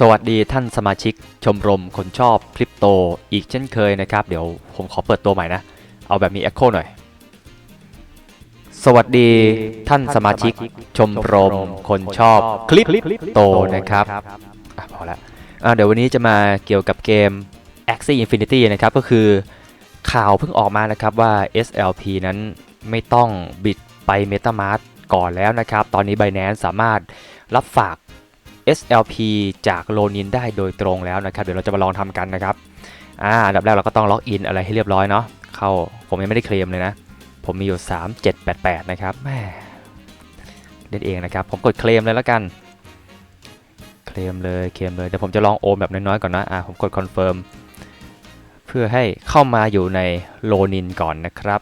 สวัสดีท่านสมาชิกชมรมคนชอบคริปโตอีกเช่นเคยนะครับ เดี๋ยวผมขอเปิดตัวใหม่นะ เอาแบบมี Echo หน่อย สวัสดีท่านสมาชิกชมรมคนชอบคลิปโตนะครับอพอละอะเดี๋ยววันนี้จะมาเกี่ยวกับเกม Axie Infinity นะครับ ก็คือข่าวเพิ่งออกมานะครับว่า SLP นั้นไม่ต้องบิดไป MetaMask ก่อนแล้วนะครับ ตอนนี้ Binance สามารถรับฝาก SLP จากโลนินได้โดยตรงแล้วนะครับ เดี๋ยวเราจะมาลองทำกันนะครับอ่าอันดับแรกเราก็ต้องล็อกอินอะไรให้เรียบร้อยเนาะเข้าผมยังไม่ได้เคลมเลยนะ ผมมีอยู่ 3788 นะครับแม่เล่นเองนะครับ ผมกดเคลมเลยแล้วกัน เคลมเลยเคลมเลยเดี๋ยวผมจะลองโอมแบบน้อยๆก่อนนะอ่าผมกดคอนเฟิร์มเพื่อให้เข้ามาอยู่ในโลนินก่อนนะครับ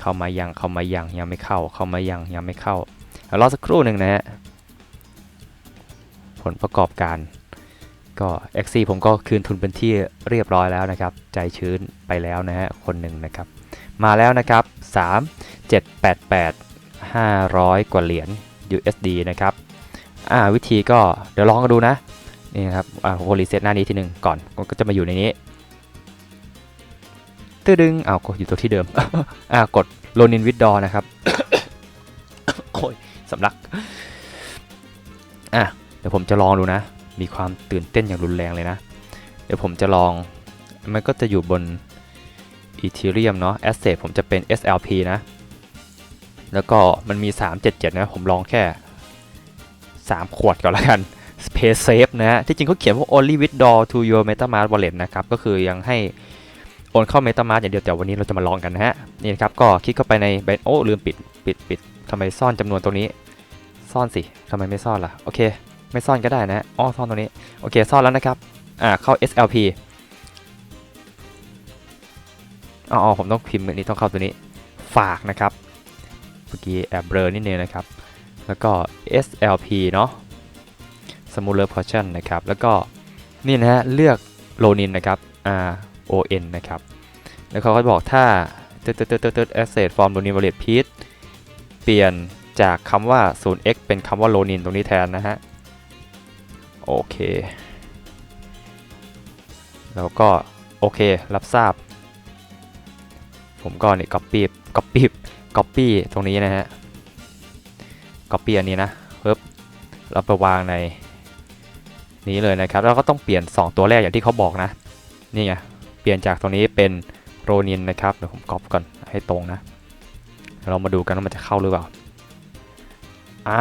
เข้ามายังเข้ามายังยังไม่เข้า เข้ามายังยังไม่เข้ารอสักครู่หนึ่งนะฮะ ผลประกอบการ ก็ x อผมก็คืนทุนเป็นที่เรียบร้อยแล้วนะครับ ใจชื้นไปแล้วนะฮะคนหนึ่งนะครับ มาแล้วนะครับ 3 7 8 8 500 กว่าเหรียญ USD นะครับอ่าวิธีก็เดี๋ยวลองกันดูนะนี่ครับอ่าผมรีเซ็ตหน้านี้ทีหนึ่งก่อนก็จะมาอยู่ในนี้ตื้อดึงอ้าวก็อยู่ตัวที่เดิมอ่ากดโลนินวิดดอนะครับโอ้ยสำลักอะ เดี๋ยวผมจะลองดูนะ มีความตื่นเต้นอย่างรุนแรงเลยนะ เดี๋ยวผมจะลอง มันก็จะอยู่บน Ethereum เนาะ Asset ผมจะเป็น SLP นะ แล้วก็มันมี 377 นะ ผมลองแค่ 3 ขวดก่อนละกัน Space Safe นะฮะ ที่จริงเขาเขียนว่า only withdraw to your MetaMask wallet นะครับ ก็คือยังให้โอนเข้า MetaMask อย่างเดียวแต่วันนี้เราจะมาลองกันนะฮะ นี่นะครับ ก็คลิกเข้าไปในแบนโอ้ลืมปิด ปิดปิดทำไมซ่อนจำนวนตรงนี้ ซ่อนสิทำไมไม่ซ่อนล่ะ โอเค ไม่ซ่อนก็ได้นะอ๋อซ่อนตรงนี้โอเคซ่อนแล้วนะครับอ่าเข้า SLP อ๋อผมต้องพิมพ์อันนี้ต้องเข้าตัวนี้ฝากนะครับเมื่อกี้แอบเบลอนิดนึงนะครับ แล้วก็ SLP เนาะ Smaller Portion นะครับ แล้วก็นี่นะฮะเลือกโลนินนะครับ R O N นะครับ แล้วเขาก็บอกถ้าเติร์ดเติร์ดเติร์ด asset from โลนิน wallet piece เปลี่ยนจากคำว่า 0x เป็นคำว่าโลนินตรงนี้แทนนะฮะ โอเค แล้วก็โอเครับทราบ ผมก็นี่ copy copy copy ตรงนี้นะฮะ copy อันนี้นะปึ๊บเราไปวางในนี้เลยนะครับ แล้วก็ต้องเปลี่ยน 2 ตัวแรกอย่างที่เขาบอกนะ นี่ไง เปลี่ยนจากตรงนี้เป็นโรนินนะครับ เดี๋ยวผมก๊อปก่อนให้ตรงนะ เรามาดูกันว่ามันจะเข้าหรือเปล่า อะ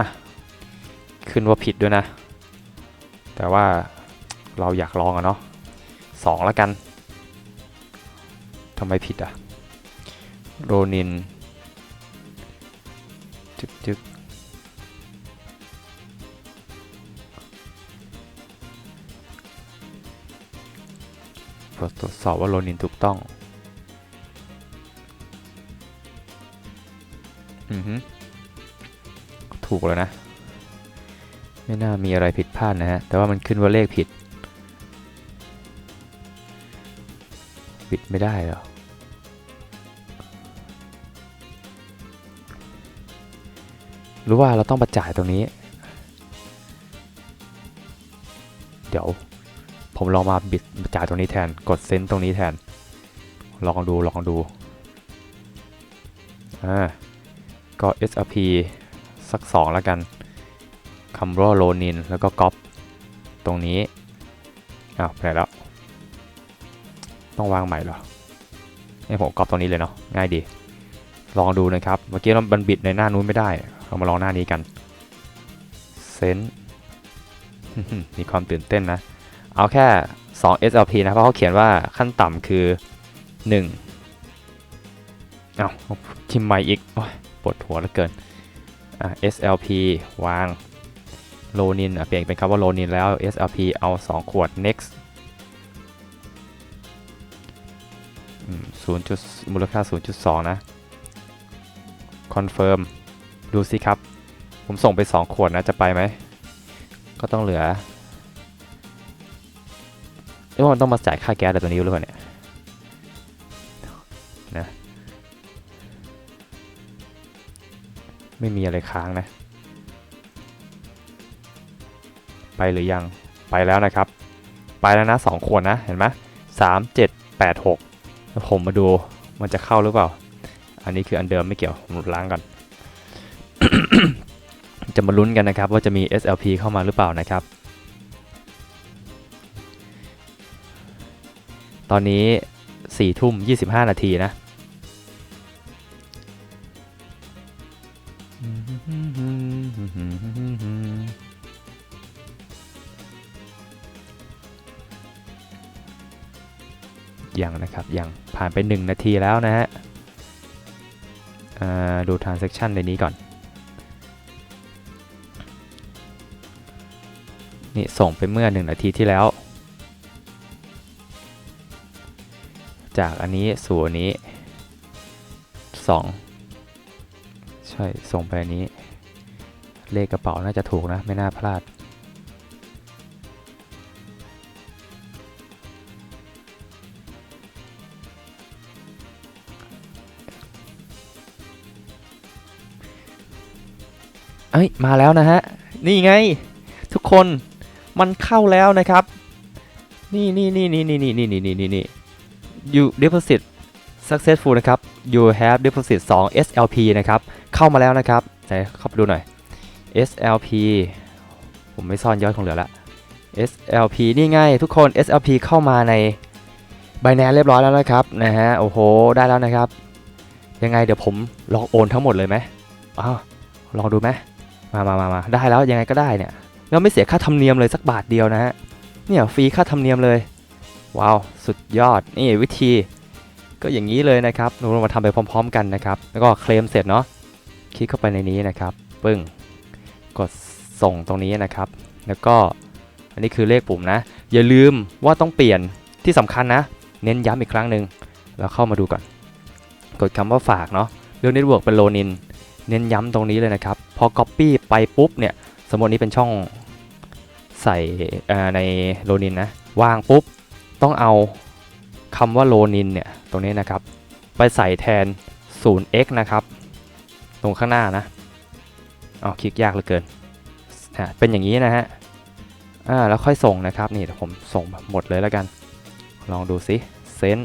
ขึ้นว่าผิดด้วยนะ แต่ว่าเราอยากลองอะเนาะสองแล้วกันทำไมผิดอะโรนินจึกจึกตรวจสอบว่าโรนินถูกต้อง อือฮึถูกแล้วนะ ไม่น่ามีอะไรผิดพลาดนะฮะ แต่ว่ามันขึ้นว่าเลขผิด ปิดไม่ได้หรอหรือว่าเราต้องประจ่ายตรงนี้ เดี๋ยวผมลองมาบิดจ่ายตรงนี้แทน กดเซนต์ตรงนี้แทน ลองดูลองดู อ่า ก็ SRP สัก 2 แล้วกัน คำว่าโลนินแล้วก็ก๊อปตรงนี้อ้าวไปแล้ว ต้องวางใหม่เหรอให้ผมก๊อปตรงนี้เลยเนาะง่ายดี ลองดูนะครับ เมื่อกี้เราบันบิดในหน้านู้นไม่ได้ เรามาลองหน้านี้กันเซนมีความตื่นเต้นนะ เอาแค่ 2 SLP นะ เพราะเขาเขียนว่าขั้นต่ำคือ 1 เอาทิมใหม่อีก โอ๊ยปวดหัวเหลือเกินอะ SLP วาง โลนินเปลี่ยนเป็นคำว่าโลนินแล้ว SLP เอา 2 ขวด next 0จุดมูลค่า 0.2 นะ confirm ดูสิครับ ผมส่งไป 2 ขวดนะ จะไปไหม ก็ต้องเหลือเอ้ว่ามันต้องมาจ่ายค่าแก๊สอะไรตัวนี้หรือเปล่าเนี่ย นะ ไม่มีอะไรค้างนะ ไปหรือยังไปแล้วนะครับ ไปแล้วนะสองขวดนะเห็นไหมสามเจ็ดแปดหกแล้วผมมาดูมันจะเข้าหรือเปล่า อันนี้คืออันเดิมไม่เกี่ยวผมล้างก่อน จะมาลุ้นกันนะครับ ว่าจะมี SLP เข้ามาหรือเปล่านะครับ ตอนนี้4ทุ่ม 25 นาทีนะ ยังนะครับยังผ่านไป 1 นาทีแล้วนะฮะดู transaction ในนี้ก่อน นี่ส่งไปเมื่อ 1 นาทีที่แล้ว จากอันนี้สู่อันนี้ 2 ใช่ ส่งไปอันนี้ เลขกระเป๋าน่าจะถูกนะ ไม่น่าพลาด เอ้ยมาแล้วนะฮะ นี่ไง ทุกคนมันเข้าแล้วนะครับ นี่นี่นี่นี่นี่นี่นี่นี่นี่นี่นี่ you deposit successful นะครับ you have deposit 2 SLP นะครับ เข้ามาแล้วนะครับไหนเข้าไปดูหน่อย SLP ผมไม่ซ่อนยอดคงเหลือละ SLP นี่ไงทุกคน SLP เข้ามาใน Binance เรียบร้อยแล้วนะครับนะฮะโอ้โหได้แล้วนะครับ ยังไงเดี๋ยวผมลองโอนทั้งหมดเลยไหมอ้าวลองดูไหม มามามามาได้แล้วยังไงก็ได้เนี่ยแล้วไม่เสียค่าธรรมเนียมเลยสักบาทเดียวนะฮะ เนี่ยฟรีค่าธรรมเนียมเลย ว้าว สุดยอด นี่วิธี ก็อย่างนี้เลยนะครับเรามาทำไปพร้อม ๆ กันนะครับ แล้วก็เคลมเสร็จเนาะ คลิกเข้าไปในนี้นะครับปึ้ง กดส่งตรงนี้นะครับ แล้วก็อันนี้คือเลขปุ่มนะ อย่าลืมว่าต้องเปลี่ยนที่สำคัญนะ เน้นย้ำอีกครั้งหนึ่งแล้วเข้ามาดูก่อน กดคำว่าฝากเนาะเรื่องเน็ตเวิร์กเป็นโลนิน เน้นย้ำตรงนี้เลยนะครับ พอ Copy ไปปุ๊บเนี่ย สมมตินี้เป็นช่องใส่ในโลนินนะ วางปุ๊บ ต้องเอาคำว่าโลนินเนี่ย ตรงนี้นะครับ ไปใส่แทน 0x นะครับ ตรงข้างหน้านะเอาคลิกยากเหลือเกินอะเป็นอย่างนี้นะฮะอ่าแล้วค่อยส่งนะครับ นี่ผมส่งหมดเลยแล้วกัน ลองดูสิเซน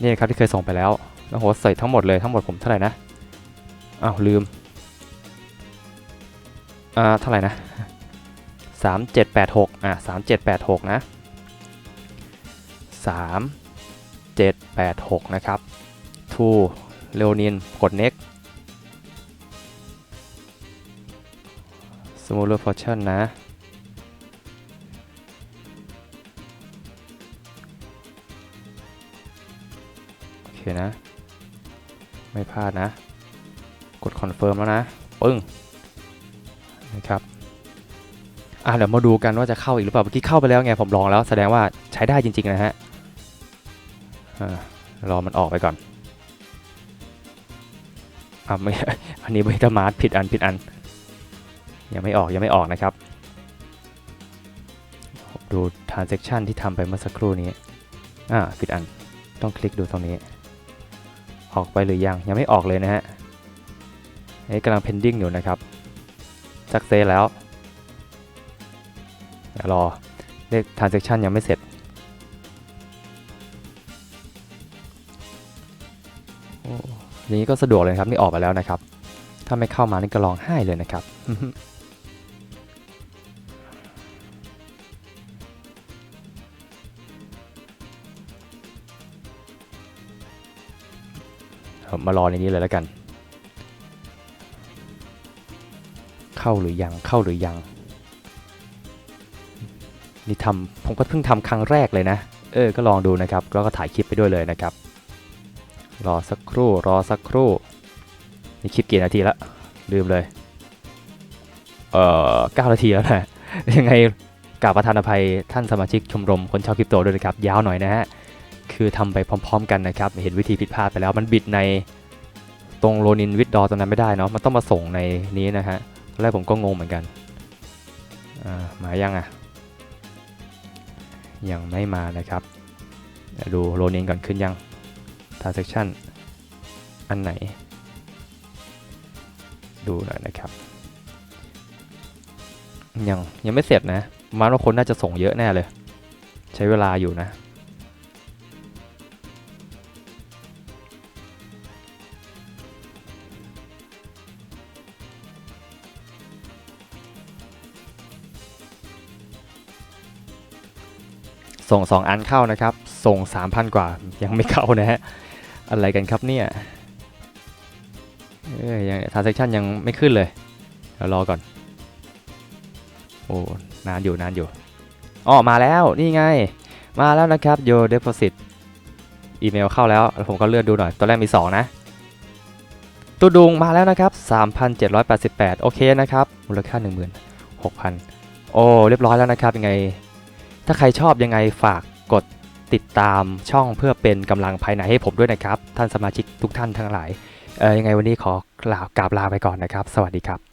นี่ครับที่เคยส่งไปแล้วแล้วโหใส่ทั้งหมดเลยทั้งหมดผมเท่าไหร่นะ อ้าวลืม อ่าเท่าไหร่นะสามเจ็ดแปดหกอะสามเจ็ดแปดหกนะสามเจ็ดแปดหกนะครับทูเลโอนินกด next smaller portion นะโอเคนะ ไม่พลาดนะ กด confirm แล้วนะ ปึ้ง นะครับ อะเดี๋ยวมาดูกันว่าจะเข้าอีกหรือเปล่า เมื่อกี้เข้าไปแล้วไงผมลองแล้ว แสดงว่าใช้ได้จริง ๆ นะฮะรอมันออกไปก่อน อะไม่ อันนี้ไม่ตมาร์ทผิดอันผิดอัน ยังไม่ออกยังไม่ออกนะครับ ดู transaction ที่ทำไปเมื่อสักครู่นี้ อ่าผิดอัน ต้องคลิกดูตรงนี้ ออกไปหรือยัง ยังไม่ออกเลยนะฮะ เอ้กำลัง pending อยู่นะครับ success แล้วเดี๋ยวรอเลข transaction ยังไม่เสร็จ นี้ก็สะดวกเลยครับ นี่ออกไปแล้วนะครับ ถ้าไม่เข้ามานี่ก็ร้องไห้เลยนะครับ มารอในนี้เลยแล้วกัน เข้าหรือยังเข้าหรือยัง นี่ทำผมก็เพิ่งทำครั้งแรกเลยนะ เออ ก็ลองดูนะครับแล้วก็ถ่ายคลิปไปด้วยเลยนะครับ รอสักครู่รอสักครู่ นี่คลิปกี่นาทีละลืมเลย เอ่อเก้านาทีแล้วนะยังไงกราบประธานอภัยท่านสมาชิกชมรมคนชอบคริปโตด้วยนะครับ ยาวหน่อยนะฮะคือทำไปพร้อม ๆ กันนะครับ เห็นวิธีผิดพลาดไปแล้วมันบิดในตรงโลนินวิดดอตรงนั้นไม่ได้เนาะมันต้องมาส่งในนี้นะฮะ แรกผมก็งงเหมือนกันามายังอะ ยังไม่มานะครับ ดูโลนินก่อนขึ้นยัง transaction อันไหน ดูหน่อยนะครับ ยังยังไม่เสร็จนะมันว่าคนน่าจะส่งเยอะแน่เลย ใช้เวลาอยู่นะ ส่ง 2 อันเข้านะครับ ส่ง 3,000 กว่ายังไม่เข้านะฮะ อะไรกันครับเนี่ย เอ้ยยัง transaction ยังไม่ขึ้นเลย เดี๋ยวรอก่อน โอ้ นานอยู่นานอยู่อ๋อมาแล้วนี่ไง มาแล้วนะครับ your deposit อีเมลเข้าแล้วแล้วผมก็เลื่อนดูหน่อยตัวแรกมี 2 นะตัวดุงมาแล้วนะครับ 3,788 โอเคนะครับ มูลค่า 16,000 โอ้ เรียบร้อยแล้วนะครับ ยังไง ถ้าใครชอบยังไงฝากกดติดตามช่องเพื่อเป็นกำลังภายในให้ผมด้วยนะครับ ท่านสมาชิกทุกท่านทั้งหลายเออยังไงวันนี้ขอกล่าวกราบลาไปก่อนนะครับ สวัสดีครับ